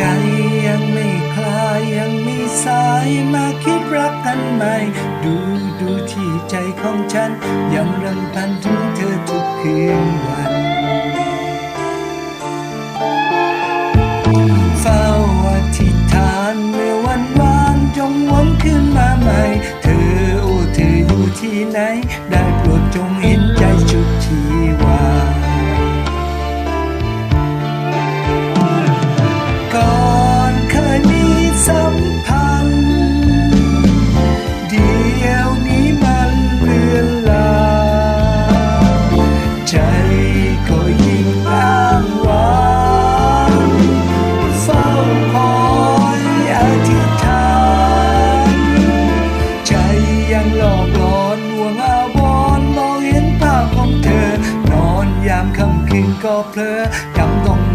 ใจยังไม่คลายยังไม่สายมาคิดรักกันใหม่ ดูดูที่ใจของฉัน ยังรำพันถึงเธอทุกคืนวันเฝ้าอธิษฐานเมื่อวันวานจงวนขึ้นมาใหม่ เธอโอเธออยู่ที่ไหนได้ งก็เพลอกำลัง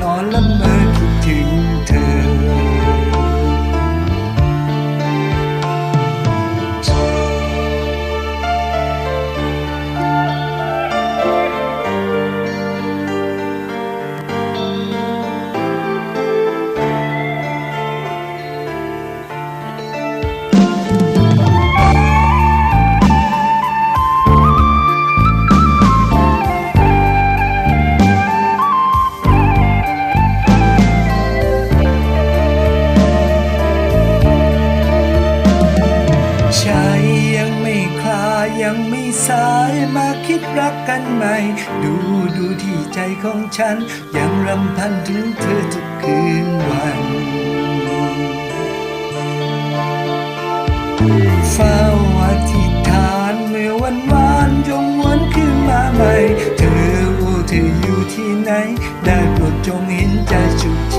ยังไม่สายมาคิดรักกันใหม่ ดูดูที่ใจของฉัน ยังรำพันถึงเธอทุกคืนวันเฝ้าอธิษฐานเมื่อวันวานจงวนขึ้นมาใหม่ เธอโอ้เธออยู่ที่ไหน ได้โปรดจงเห็นใจชุด